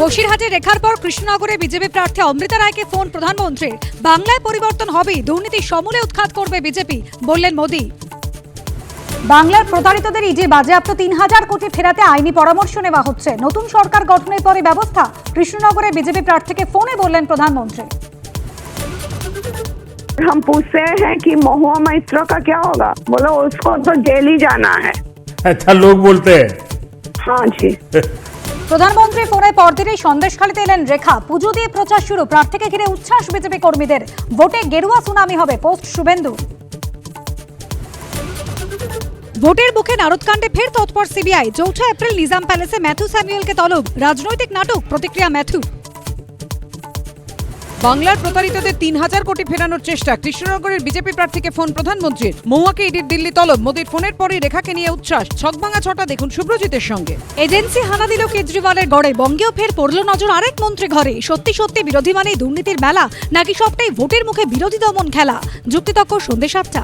বসিরহাটে রেখার পর কৃষ্ণনগরে বিজেপি প্রার্থী অমৃতা রায়কে ফোন প্রধানমন্ত্রীর বাংলায় পরিবর্তন হবেই দুর্নীতি সমূলে উৎখাত করবে বিজেপি বললেন মোদী বাংলার প্রতারিতদের ইডি বাজেয়াপ্ত তিন হাজার কোটি ফেরাতে আইনি পরামর্শ নেওয়া হচ্ছে নতুন সরকার গঠনের পরে ব্যবস্থা কৃষ্ণনগরে বিজেপি প্রার্থীকে ফোনে বললেন প্রধানমন্ত্রী हम पूछते हैं कि महुआ मैत्र का क्या होगा बोलो उसको तो जेल ही जाना है अच्छा लोग बोलते हैं हाँ जी প্রধানমন্ত্রী ফোনে পরদিনই সন্দেশখালীতে এলেন রেখা। পুজো দিয়ে প্রচার শুরু। প্রার্থীকে ঘিরে উচ্ছ্বাস বিজেপি কর্মীদের। ভোটে গেরুয়া সুনামি হবে পোস্ট শুভেন্দু। ভোটের মুখে নারদকাণ্ডে ফের তৎপর সিবিআই। চৌঠা এপ্রিল নিজাম প্যালেসে ম্যাথু স্যামুয়েলকে তলব। রাজনৈতিক নাটক, প্রতিক্রিয়া ম্যাথু। বাংলার প্রতারিতদের তিন হাজার কোটি ফেরানোর চেষ্টা। কৃষ্ণনগরের বিজেপি প্রার্থীকে ফোন প্রধানমন্ত্রীর। মহুয়াকে ইডির দিল্লি তলব। মোদীর ফোনের পরই রেখাকে নিয়ে উচ্ছ্বাস। ছকভাঙা ছটা দেখুন শুভ্রজিতের সঙ্গে। এজেন্সি হানা দিল কেজরিওয়ালের গড়ে। বঙ্গেও ফের পড়ল নজর আরেক মন্ত্রী ঘরে। সত্যি সত্যি বিরোধী মানে দুর্নীতির মেলা, নাকি সবটাই ভোটের মুখে বিরোধী দমন খেলা? যুক্তিতক্ক সন্ধ্যে সাতটা